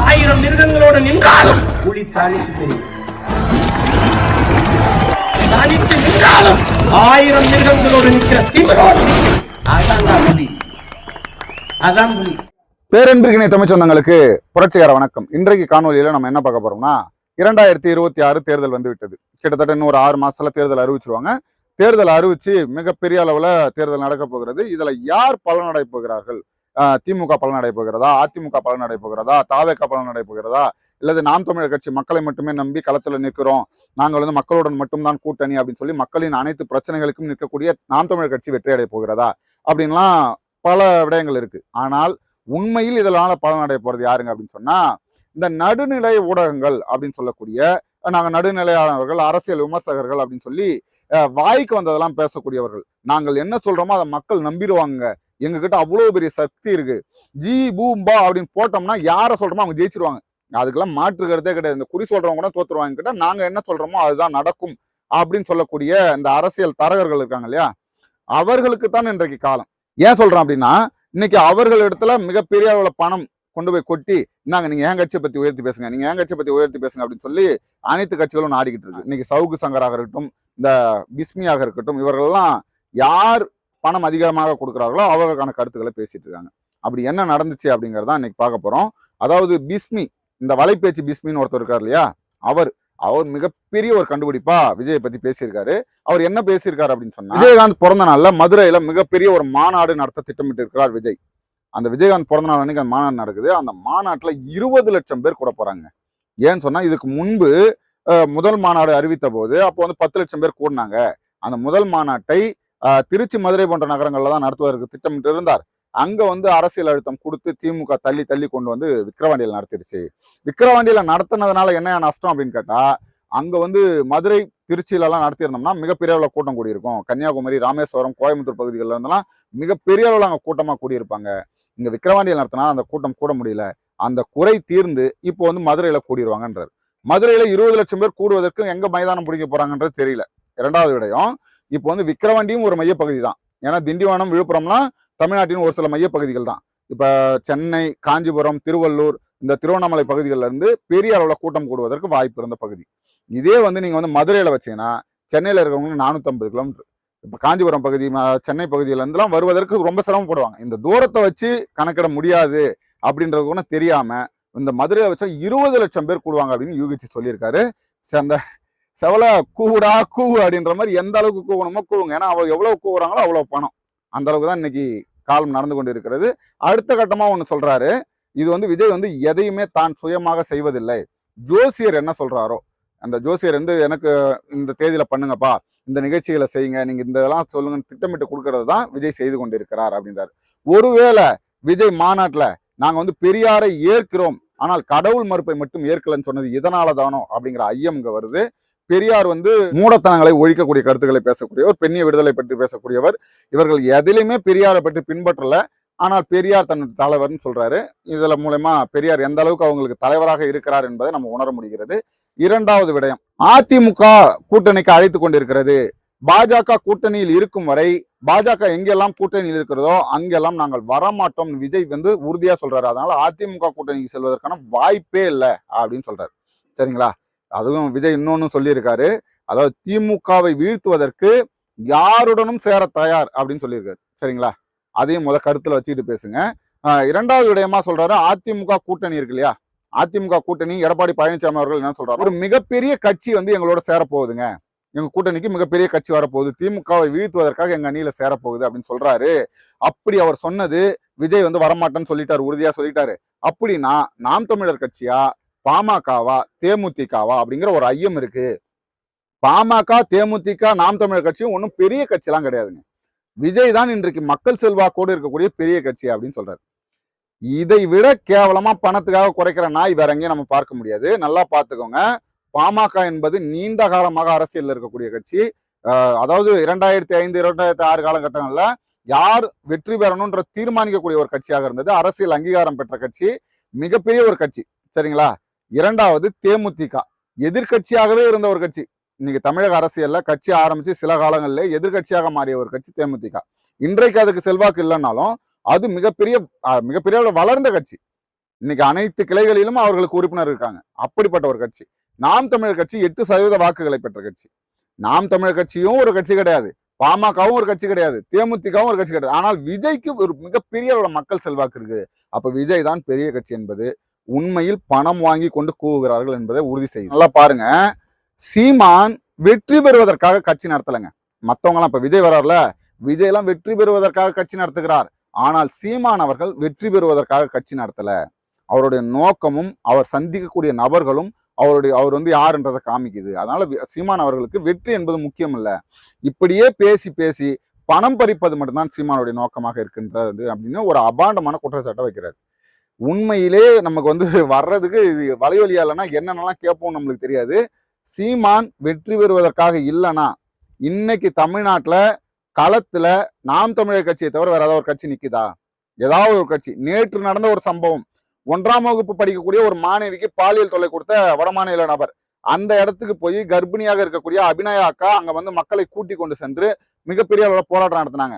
ஆயிரம் மிருகங்களோடு நின்றாலும் புலி தனித்து தெரியும் தனித்து நின்றாலும் ஆயிரம் மிருகங்களோடு நிற்கிற திமிரோடு நிற்கும். அதான் புலி. அதான் புலி. பேரன்பிற்கினை தமிழ் சொந்தங்களுக்கு புரட்சிகர வணக்கம். இன்றைக்கு காணொலியில நம்ம என்ன பார்க்க போறோம்னா இரண்டாயிரத்தி இருபத்தி ஆறு தேர்தல் வந்து விட்டது கிட்டத்தட்ட இன்னும் ஒரு ஆறு மாசத்துல தேர்தல் அறிவிச்சிருவாங்க. தேர்தல் அறிவிச்சு மிகப்பெரிய அளவுல தேர்தல் நடக்க போகிறது. இதுல யார் பலனடை போகிறார்கள்? திமுக பலன் நடைபெறுகிறதா அதிமுக பலன் நடைபெறுகிறதா தாவேக பலன் நடைபெறுகிறதா இல்லது நாம் தமிழர் கட்சி மக்களை மட்டுமே நம்பி களத்தில் நிற்கிறோம். நாங்கள் வந்து மக்களுடன் மட்டும்தான் கூட்டணி அப்படின்னு சொல்லி மக்களின் அனைத்து பிரச்சனைகளுக்கும் நிற்கக்கூடிய நாம் தமிழர் கட்சி வெற்றி அடைய போகிறதா? அப்படின்லாம் பல விடயங்கள் இருக்கு. ஆனால் உண்மையில் இதனால பலனடைய போறது யாருங்க அப்படின்னு சொன்னா இந்த நடுநிலை ஊடகங்கள் அப்படின்னு சொல்லக்கூடிய நாங்கள் நடுநிலையானவர்கள் அரசியல் விமர்சகர்கள் அப்படின்னு சொல்லி வாய்க்கு வந்ததெல்லாம் பேசக்கூடியவர்கள். நாங்கள் என்ன சொல்றோமோ அதை மக்கள் நம்பிடுவாங்க. எங்ககிட்ட அவ்வளோ பெரிய சக்தி இருக்கு. ஜி பூம்பா அப்படின்னு போட்டோம்னா யாரை சொல்றோமோ அவங்க ஜெயிச்சிருவாங்க. அதுக்கெல்லாம் மாற்று கிடையாது. இந்த குறி சொல்றவங்க கூட தோத்துருவாங்க. கிட்ட நாங்க என்ன சொல்றோமோ அதுதான் நடக்கும் அப்படின்னு சொல்லக்கூடிய இந்த அரசியல் தரகர்கள் இருக்காங்க இல்லையா? அவர்களுக்கு தான் இன்றைக்கு காலம். ஏன் சொல்றேன் அப்படின்னா இன்னைக்கு அவர்கள் இடத்துல மிகப்பெரிய அளவுல பணம் கொண்டு போய் கொட்டி இந்தாங்க நீங்க என் கட்சியை பத்தி உயர்த்தி பேசுங்க நீங்க என் கட்சியை பத்தி உயர்த்தி பேசுங்க அப்படின்னு சொல்லி அனைத்து கட்சிகளும் நாடிக்கிட்டு இருக்கு. இன்னைக்கு சவுக்கு சங்கராக இருக்கட்டும் இந்த பிஸ்மியாக இருக்கட்டும் இவர்கள்லாம் யார் பணம் அதிகமாக கொடுக்குறார்களோ அவர்களுக்கான கருத்துக்களை பேசிட்டு இருக்காங்க. அப்படி என்ன நடந்துச்சு அப்படிங்கறத இன்னைக்கு பார்க்க போகிறோம் அதாவது பிஸ்மி இந்த வலைப்பேச்சு பிஸ்மின்னு ஒருத்தர் இருக்கார் இல்லையா? அவர் அவர் மிகப்பெரிய ஒரு கண்டுபிடிப்பா விஜயை பத்தி பேசியிருக்காரு. அவர் என்ன பேசியிருக்காரு அப்படின்னு சொன்னா விஜயகாந்த் பிறந்த நாள்ல மதுரையில மிகப்பெரிய ஒரு மாநாடு நடத்த திட்டமிட்டு இருக்கிறார் விஜய். அந்த விஜயகாந்த் பிறந்த நாள் அன்னைக்கு அந்த மாநாடு நடக்குது. அந்த மாநாட்டுல இருபது லட்சம் பேர் கூட போறாங்க. ஏன்னு சொன்னா இதுக்கு முன்பு முதல் மாநாடு அறிவித்த போது அப்போ வந்து பத்து லட்சம் பேர் கூடினாங்க. அந்த முதல் மாநாட்டை திருச்சி மதுரை போன்ற நகரங்களில் தான் நடத்துவதற்கு திட்டமிட்டு இருந்தார் அங்க வந்து அரசியல் அழுத்தம் கொடுத்து திமுக தள்ளி தள்ளி கொண்டு வந்து விக்கிரவாண்டியில் நடத்திருச்சு விக்கிரவாண்டியில நடத்தினதுனால என்ன நஷ்டம் அப்படின்னு கேட்டா அங்க வந்து மதுரை திருச்சியிலலாம் நடத்தியிருந்தோம்னா மிகப்பெரிய அளவில் கூட்டம் கூடியிருக்கும். கன்னியாகுமரி ராமேஸ்வரம் கோயம்புத்தூர் பகுதிகளில் இருந்தெல்லாம் மிகப்பெரிய அளவில் அங்கே கூட்டமாக கூடியிருப்பாங்க. இங்கே விக்கிரவாண்டியில் நடத்தினா அந்த கூட்டம் கூட முடியல. அந்த குறை தீர்ந்து இப்போ வந்து மதுரையில் கூடிடுவாங்கன்றார் மதுரையில் இருபது லட்சம் பேர் கூடுவதற்கு எங்கே மைதானம் பிடிக்க போறாங்கன்றது தெரியல. இரண்டாவது விடயம் இப்போ வந்து விக்கிரவாண்டியும் ஒரு மையப்பகுதி தான். ஏன்னா திண்டிவனம் விழுப்புரம்லாம் தமிழ்நாட்டின் ஒரு சில மையப்பகுதிகள் தான். இப்போ சென்னை காஞ்சிபுரம் திருவள்ளூர் இந்த திருவண்ணாமலை பகுதிகளில் இருந்து பெரிய அளவில் கூட்டம் கூடுவதற்கு வாய்ப்பு இருந்த பகுதி. இதே வந்து நீங்கள் வந்து மதுரையில் வச்சீங்கன்னா சென்னையில் இருக்கிறவங்க நானூற்றம்பது கிலோமீட்டர். இப்போ காஞ்சிபுரம் பகுதி சென்னை பகுதியிலேருந்துலாம் வருவதற்கு ரொம்ப சிரமப்படுவாங்க இந்த தூரத்தை வச்சு கணக்கிட முடியாது அப்படின்றது கூட தெரியாமல் இந்த மதுரையில் வச்சா இருபது லட்சம் பேர் கூடுவாங்க அப்படின்னு யூகிச்சு சொல்லியிருக்காரு. ச- அந்த செவலை கூவுடா கூவு அப்படின்ற மாதிரி எந்த அளவுக்கு கூவணுமோ கூவுங்க. ஏன்னா அவள் எவ்வளோ கூவுறாங்களோ அவ்வளோ பணம். அந்த அளவுக்கு தான் இன்னைக்கு காலம் நடந்து கொண்டு இருக்கிறது. அடுத்த கட்டமாக ஒன்று சொல்கிறாரு இது வந்து விஜய் வந்து எதையுமே தான் சுயமாக செய்வதில்லை. ஜோசியர் என்ன சொல்கிறாரோ அந்த ஜோசியர் வந்து எனக்கு இந்த தேதியில் பண்ணுங்கப்பா இந்த நிகழ்ச்சிகளை செய்யுங்க நீங்கள் இந்த இதெல்லாம் சொல்லுங்க திட்டமிட்டு கொடுக்கறது தான் விஜய் செய்து கொண்டிருக்கிறார் அப்படின்றார். ஒருவேளை விஜய் மாநாட்டில் நாங்கள் வந்து பெரியாரை ஏற்கிறோம் ஆனால் கடவுள் மறுப்பை மட்டும் ஏற்கலன்னு சொன்னது இதனால தானோ அப்படிங்கிற ஐயம் இங்கே வருது. பெரியார் வந்து மூடத்தனங்களை ஒழிக்கக்கூடிய கருத்துக்களை பேசக்கூடியவர் பெண்ணிய விடுதலை பற்றி பேசக்கூடியவர். இவர்கள் எதிலையுமே பெரியாரை பற்றி பின்பற்றல. ஆனால் பெரியார் தன்னுடைய தலைவர்னு சொல்றாரு. இதில் மூலயமா பெரியார் எந்த அளவுக்கு அவங்களுக்கு தலைவராக இருக்கிறார் என்பதை நம்ம உணர முடிகிறது. இரண்டாவது விடயம் அதிமுக கூட்டணிக்கு அழைத்து கொண்டிருக்கிறது. பாஜக கூட்டணியில் இருக்கும் வரை பாஜக எங்கெல்லாம் கூட்டணியில் இருக்கிறதோ அங்கெல்லாம் நாங்கள் வரமாட்டோம் விஜய் வந்து உறுதியா சொல்றாரு. அதனால அதிமுக கூட்டணிக்கு செல்வதற்கான வாய்ப்பே இல்லை அப்படின்னு சொல்றாரு. சரிங்களா? அதுவும் விஜய் இன்னொன்னு சொல்லியிருக்காரு. அதாவது திமுகவை வீழ்த்துவதற்கு யாருடனும் சேர தயார் அப்படின்னு சொல்லியிருக்காரு. சரிங்களா? அதையும் முத கருத்தில் வச்சுக்கிட்டு பேசுங்க. இரண்டாவது விடயமா சொல்றாரு அதிமுக கூட்டணி இருக்கு இல்லையா? அதிமுக கூட்டணி எடப்பாடி பழனிசாமி அவர்கள் என்ன சொல்றாரு? ஒரு மிகப்பெரிய கட்சி வந்து எங்களோட சேரப்போகுதுங்க எங்க கூட்டணிக்கு மிகப்பெரிய கட்சி வரப்போகுது. திமுகவை வீழ்த்துவதற்காக எங்க அணியில சேரப்போகுது அப்படின்னு சொல்றாரு. அப்படி அவர் சொன்னது விஜய் வந்து வரமாட்டேன்னு சொல்லிட்டாரு உறுதியா சொல்லிட்டாரு. அப்படின்னா நாம் தமிழர் கட்சியா பாமகவா தேமுதிகவா அப்படிங்கிற ஒரு ஐயம் இருக்கு. பாமக தேமுதிக நாம் தமிழர் கட்சியும் ஒன்றும் பெரிய கட்சிலாம் கிடையாதுங்க. விஜய் தான் இன்றைக்கு மக்கள் செல்வாக்கோடு இருக்கக்கூடிய பெரிய கட்சி அப்படின்னு சொல்றாரு. இதை விட கேவலமா பணத்துக்காக குறைக்கிற நாய் வேற எங்கேயும் நம்ம பார்க்க முடியாது. நல்லா பார்த்துக்கோங்க. பாமக என்பது நீண்ட காலமாக அரசியலில் இருக்கக்கூடிய கட்சி. அதாவது இரண்டாயிரத்தி ஐந்து இரண்டாயிரத்தி ஆறு காலகட்டங்களில் யார் வெற்றி பெறணும்ன்ற தீர்மானிக்கக்கூடிய ஒரு கட்சியாக இருந்தது. அரசியல் அங்கீகாரம் பெற்ற கட்சி. மிகப்பெரிய ஒரு கட்சி. சரிங்களா? இரண்டாவது தேமுதிக. எதிர்க்கட்சியாகவே இருந்த ஒரு கட்சி. இன்னைக்கு தமிழக அரசியல்ல கட்சி ஆரம்பிச்சு சில காலங்களில் எதிர்க்கட்சியாக மாறிய ஒரு கட்சி தேமுதிக. இன்றைக்கு அதுக்கு செல்வாக்கு இல்லைன்னாலும் அது மிகப்பெரிய மிகப்பெரிய வளர்ந்த கட்சி. இன்னைக்கு அனைத்து கிளைகளிலும் அவர்களுக்கு உறுப்பினர் இருக்காங்க. அப்படிப்பட்ட ஒரு கட்சி. நாம் தமிழர் கட்சி எட்டு சதவீத வாக்குகளை பெற்ற கட்சி. நாம் தமிழர் கட்சியும் ஒரு கட்சி கிடையாது. பாமகவும் ஒரு கட்சி கிடையாது. தேமுதிகவும் ஒரு கட்சி கிடையாது. ஆனால் விஜய்க்கு ஒரு மிகப்பெரிய மக்கள் செல்வாக்கு இருக்கு. அப்ப விஜய் தான் பெரிய கட்சி என்பது உண்மையில் பணம் வாங்கி கொண்டு கூவுகிறார்கள் என்பதை உறுதி செய்யும் நல்லா பாருங்க. சீமான் வெற்றி பெறுவதற்காக கட்சி நடத்தலைங்க. மற்றவங்களாம் இப்போ விஜய் வரார்ல விஜய்லாம் வெற்றி பெறுவதற்காக கட்சி நடத்துகிறார். ஆனால் சீமான் அவர்கள் வெற்றி பெறுவதற்காக கட்சி நடத்தல. அவருடைய நோக்கமும் அவர் சந்திக்கக்கூடிய நபர்களும் அவருடைய அவர் வந்து யாருன்றதை காமிக்குது. அதனால சீமான் அவர்களுக்கு வெற்றி என்பது முக்கியம் இல்லை இப்படியே பேசி பேசி பணம் பறிப்பது மட்டும்தான் சீமானுடைய நோக்கமாக இருக்கின்றது அப்படின்னு ஒரு அபாண்டமான குற்றச்சாட்டை வைக்கிறார். உண்மையிலே நமக்கு வந்து வர்றதுக்கு இது வலைவலியா இல்லைன்னா என்னென்னலாம் கேட்போம் நம்மளுக்கு தெரியாது. சீமான் வெற்றி பெறுவதற்காக இல்லைன்னா இன்னைக்கு தமிழ்நாட்டில் களத்தில் நாம் தமிழர் கட்சியை தவிர வேற ஏதாவது ஒரு கட்சி நிற்குதா ஏதாவது ஒரு கட்சி. நேற்று நடந்த ஒரு சம்பவம். ஒன்றாம் வகுப்பு படிக்கக்கூடிய ஒரு மாணவிக்கு பாலியல் தொல்லை கொடுத்த வடமாநில நபர். அந்த இடத்துக்கு போய் கர்ப்பிணியாக இருக்கக்கூடிய அபிநயா அக்கா அங்கே வந்து மக்களை கூட்டி கொண்டு சென்று மிகப்பெரிய அளவில் போராட்டம் நடத்தினாங்க.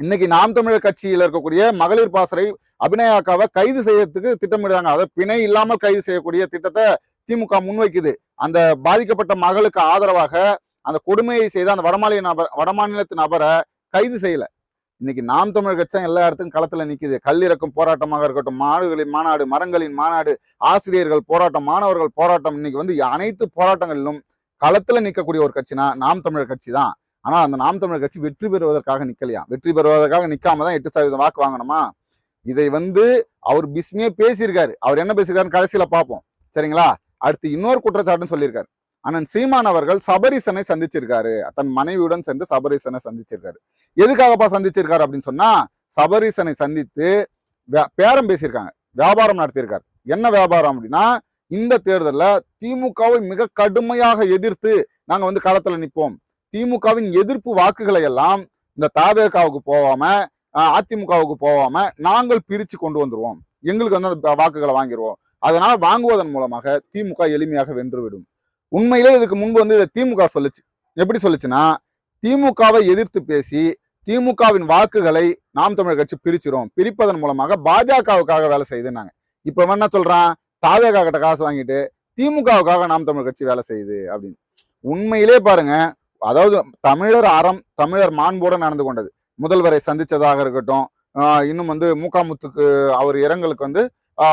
இன்னைக்கு நாம் தமிழர் கட்சியில் இருக்கக்கூடிய மகளிர் பாசறை அபிநயாக்காவை கைது செய்யறதுக்கு திட்டமிடுறாங்க. அதாவது பிணை இல்லாமல் கைது செய்யக்கூடிய திட்டத்தை திமுக முன்வைக்குது. அந்த பாதிக்கப்பட்ட மகளுக்கு ஆதரவாக அந்த கொடுமையை செய்த அந்த வடமாநில நபர் வடமாநிலத்து நபரை கைது செய்யல. இன்னைக்கு நாம் தமிழர் கட்சி தான் எல்லா இடத்துக்கும் களத்துல நிக்குது. கல்லிறக்கும் போராட்டமாக இருக்கட்டும் மாடுகளின் மாநாடு மரங்களின் மாநாடு ஆசிரியர்கள் போராட்டம் மாணவர்கள் போராட்டம் இன்னைக்கு வந்து அனைத்து போராட்டங்களிலும் களத்துல நிற்கக்கூடிய ஒரு கட்சினா நாம் தமிழர் கட்சி தான். ஆனால் அந்த நாம் தமிழர் கட்சி வெற்றி பெறுவதற்காக நிற்கலையா வெற்றி பெறுவதற்காக நிற்காம தான் எட்டு சதவீதம் வாக்கு வாங்கணுமா? இதை வந்து அவர் பிஸ்மியே பேசியிருக்காரு. அவர் என்ன பேசியிருக்காருன்னு கடைசியில் பார்ப்போம். சரிங்களா? அடுத்து இன்னொரு குற்றச்சாட்டுன்னு சொல்லியிருக்காரு. அண்ணன் சீமான் அவர்கள் சபரிசனை சந்திச்சிருக்காரு. தன் மனைவியுடன் சென்று சபரீசனை சந்திச்சிருக்காரு. எதுக்காகப்பா சந்திச்சிருக்காரு அப்படின்னு சொன்னா சபரீசனை சந்தித்து பேரம் பேசியிருக்காங்க. வியாபாரம் நடத்தியிருக்காரு. என்ன வியாபாரம் அப்படின்னா இந்த தேர்தலில் திமுகவை மிக கடுமையாக எதிர்த்து நாங்கள் வந்து களத்தில் நிற்போம் திமுகவின் எதிர்ப்பு வாக்குகளை எல்லாம் இந்த தாவேகாவுக்கு போகாம அதிமுகவுக்கு போகாம நாங்கள் பிரிச்சு கொண்டு வந்துடுவோம் எங்களுக்கு வந்து அந்த வாக்குகளை வாங்கிடுவோம் அதனால் வாங்குவதன் மூலமாக திமுக எளிமையாக வென்றுவிடும். உண்மையிலே இதுக்கு முன்பு வந்து இதை திமுக சொல்லுச்சு. எப்படி சொல்லுச்சுன்னா திமுகவை எதிர்த்து பேசி திமுகவின் வாக்குகளை நாம் தமிழர் கட்சி பிரிச்சிரும். பிரிப்பதன் மூலமாக பாஜகவுக்காக வேலை செய்யுதுன்னாங்க. இப்ப என்ன சொல்றான்? தாவேகா கிட்ட காசு வாங்கிட்டு திமுகவுக்காக நாம் தமிழர் கட்சி வேலை செய்யுது அப்படின்னு. உண்மையிலே பாருங்க அதாவது தமிழர் அறம் தமிழர் மாண்போடு நடந்து கொண்டது. முதல்வரை சந்திச்சதாக இருக்கட்டும் இன்னும் வந்து மூக்காமுத்துக்கு அவர் இரங்கலுக்கு வந்து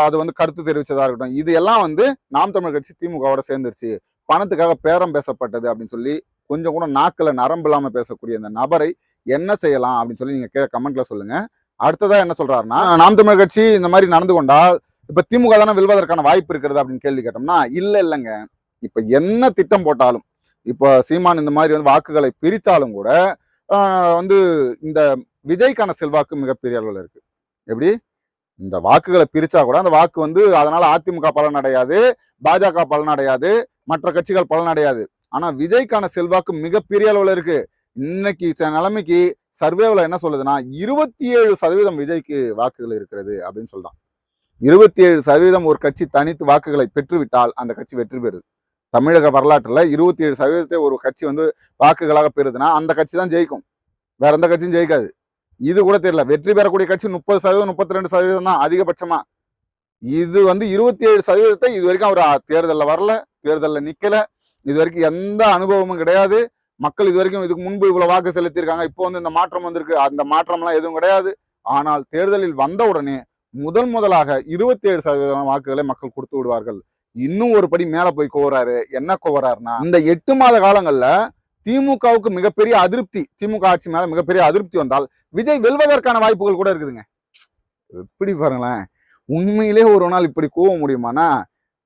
அது வந்து கருத்து தெரிவிச்சதா இருக்கட்டும். இது எல்லாம் வந்து நாம் தமிழ் கட்சி திமுகவோட சேர்ந்துருச்சு. பணத்துக்காக பேரம் பேசப்பட்டது அப்படின்னு சொல்லி கொஞ்சம் கூட நாக்கில் நரம்பு இல்லாமல் பேசக்கூடிய அந்த நபரை என்ன செய்யலாம் அப்படின்னு சொல்லி நீங்கள் கீழே கமெண்ட்ல சொல்லுங்க. அடுத்ததாக என்ன சொல்றாருன்னா நாம் தமிழ் கட்சி இந்த மாதிரி நடந்து கொண்டால் இப்போ திமுக தானே வெல்வதற்கான வாய்ப்பு இருக்கிறது அப்படின்னு கேள்வி கேட்டோம்னா இல்லை இல்லைங்க. இப்போ என்ன திட்டம் போட்டாலும் இப்போ சீமான் இந்த மாதிரி வந்து வாக்குகளை பிரித்தாலும் கூட வந்து இந்த விஜய்க்கான செல்வாக்கு மிகப்பெரிய அளவில் இருக்குது எப்படி? இந்த வாக்குகளை பிரித்தா கூட அந்த வாக்கு வந்து அதனால் அதிமுக பலன் அடையாது பாஜக பலன் அடையாது மற்ற கட்சிகள் பலன் அடையாது. ஆனால் விஜய்க்கான செல்வாக்கு மிகப்பெரிய அளவில் இருக்குது இன்னைக்கு சில நிலைமைக்கு சர்வேவில் என்ன சொல்லுதுன்னா இருபத்தி ஏழு சதவீதம் விஜய்க்கு வாக்குகள் இருக்கிறது அப்படின்னு சொல்லலாம் இருபத்தி ஏழு சதவீதம் ஒரு கட்சி தனித்து வாக்குகளை பெற்றுவிட்டால் அந்த கட்சி வெற்றி பெறுது. தமிழக வரலாற்றில் இருபத்தி ஏழு சதவீதத்தை ஒரு கட்சி வந்து வாக்குகளாக பெறுதுன்னா அந்த கட்சி தான் ஜெயிக்கும். வேற எந்த கட்சியும் ஜெயிக்காது. இது கூட தெரியல. வெற்றி பெறக்கூடிய கட்சி முப்பது சதவீதம் முப்பத்தி ரெண்டு சதவீதம் தான் அதிகபட்சமா. இது வந்து இருபத்தி ஏழு சதவீதத்தை இது வரைக்கும் அவர் தேர்தலில் வரல தேர்தலில் நிற்கலை இது வரைக்கும் எந்த அனுபவமும் கிடையாது. மக்கள் இது வரைக்கும் இதுக்கு முன்பு இவ்வளோ வாக்கு செலுத்தியிருக்காங்க. இப்போ வந்து இந்த மாற்றம் வந்திருக்கு. அந்த மாற்றம்லாம் எதுவும் கிடையாது. ஆனால் தேர்தலில் வந்த உடனே முதல் முதலாக இருபத்தி ஏழு சதவீதம் வாக்குகளை மக்கள் கொடுத்து விடுவார்கள். இன்னும் ஒரு படி மேல போய் கோவறாரு. என்ன கோவறாருன்னா இந்த எட்டு மாத காலங்கள்ல திமுகவுக்கு மிகப்பெரிய அதிருப்தி திமுக ஆட்சி மேல மிகப்பெரிய அதிருப்தி வந்தால் விஜய் வெல்வதற்கான வாய்ப்புகள் கூட இருக்குதுங்க. எப்படி பாருங்களேன். உண்மையிலே ஒரு நாள் இப்படி கோவ முடியுமானா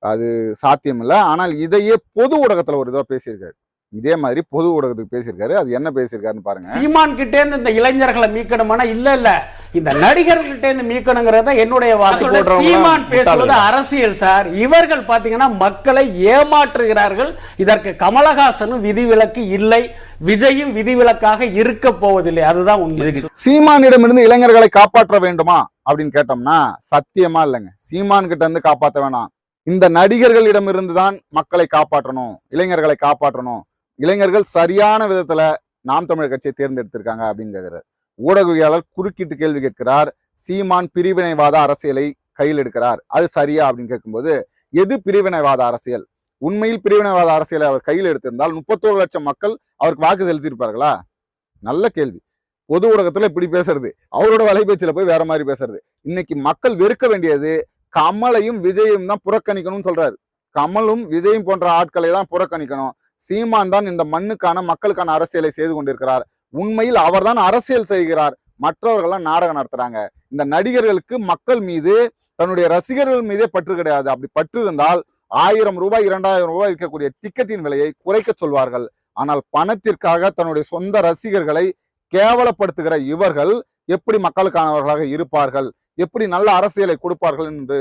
அது சாத்தியம் இல்லை ஆனால் இதையே பொது ஊடகத்துல ஒரு இதாக பேசியிருக்காரு. இதே மாதிரி பொது ஊடகத்துக்கு பேசியிருக்காரு. அது என்ன பேசியிருக்காருன்னு பாருங்க. சீமான் கிட்டே இருந்து இந்த இளைஞர்களை மீட்கணுமானா இல்ல இல்ல. இந்த நடிகர்கள்ட்ட இருந்து மீட்கணுங்கிறத என்னுடைய வார்த்தை சீமான் பேசுவது. அரசியல் சார். இவர்கள் பாத்தீங்கன்னா மக்களை ஏமாற்றுகிறார்கள். இதற்கு கமலஹாசனும் விதிவிலக்கு இல்லை. விஜயும் விதிவிலக்காக இருக்க போவதில்லை. அதுதான் உண்மை. சீமானிடமிருந்து இளைஞர்களை காப்பாற்ற வேண்டுமா அப்படின்னு கேட்டோம்னா சத்தியமா இல்லைங்க. சீமான் கிட்ட இருந்து காப்பாற்ற வேணாம். இந்த நடிகர்களிடமிருந்து தான் மக்களை காப்பாற்றணும் இளைஞர்களை காப்பாற்றணும். இளைஞர்கள் சரியான விதத்துல நாம் தமிழர் கட்சியை தேர்ந்தெடுத்திருக்காங்க அப்படின்னு கேட்கிறார் ஊடகவியலாளர் குறுக்கிட்டு கேள்வி கேட்கிறார். சீமான் பிரிவினைவாத அரசியலை கையில் எடுக்கிறார். அது சரியா அப்படின்னு கேட்கும்போது எது பிரிவினைவாத அரசியல்? உண்மையில் பிரிவினைவாத அரசியலை அவர் கையில் எடுத்திருந்தால் முப்பத்தோரு லட்சம் மக்கள் அவருக்கு வாக்கு செலுத்தியிருப்பார்களா? நல்ல கேள்வி. பொது ஊடகத்தில் இப்படி பேசுறது. அவரோட வலைபேச்சில் போய் வேற மாதிரி பேசுறது. இன்னைக்கு மக்கள் வெறுக்க வேண்டியது கமலையும் விஜயும் தான் புறக்கணிக்கணும்னு சொல்றாரு. கமலும் விஜயும் போன்ற ஆட்களை தான் புறக்கணிக்கணும். சீமான் தான் இந்த மண்ணுக்கான மக்களுக்கான அரசியலை செய்து கொண்டிருக்கிறார். உண்மையில் அவர்தான் அரசியல் செய்கிறார். மற்றவர்கள்லாம் நாடகம் நடத்துறாங்க. இந்த நடிகர்களுக்கு மக்கள் மீது தன்னுடைய ரசிகர்கள் மீதே பற்று கிடையாது. அப்படி பற்று இருந்தால் ஆயிரம் ரூபாய் இரண்டாயிரம் ரூபாய் விற்கக்கூடிய டிக்கெட்டின் விலையை குறைக்க சொல்வார்கள். ஆனால் பணத்திற்காக தன்னுடைய சொந்த ரசிகர்களை கேவலப்படுத்துகிற இவர்கள் எப்படி மக்களுக்கானவர்களாக இருப்பார்கள்? எப்படி நல்ல அரசியலை கொடுப்பார்கள் என்று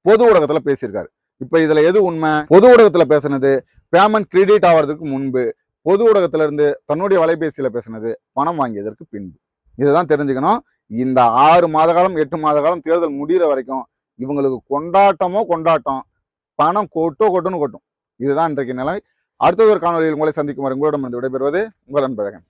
பொது ஊடகத்துல பேசியிருக்காரு. இப்ப இதுல எது உண்மை? பொது ஊடகத்துல பேசுனது பேமெண்ட் கிரெடிட் ஆகிறதுக்கு முன்பு பொது ஊடகத்திலிருந்து தன்னுடைய வலைபேசியில் பேசினது பணம் வாங்கியதற்கு பின்பு. இதுதான் தெரிஞ்சுக்கணும். இந்த ஆறு மாத காலம் எட்டு மாத காலம் தேர்தல் முடிகிற வரைக்கும் இவங்களுக்கு கொண்டாட்டமோ கொண்டாட்டம் பணம் கொட்டோ கொட்டுன்னு கொட்டும். இதுதான் இன்றைக்கு நிலை. அடுத்தது ஒரு காணொலியில் உங்களை சந்திக்கும் வரை உங்களிடம் இருந்து விடைபெறுவது உங்கள் அன்பழகன்.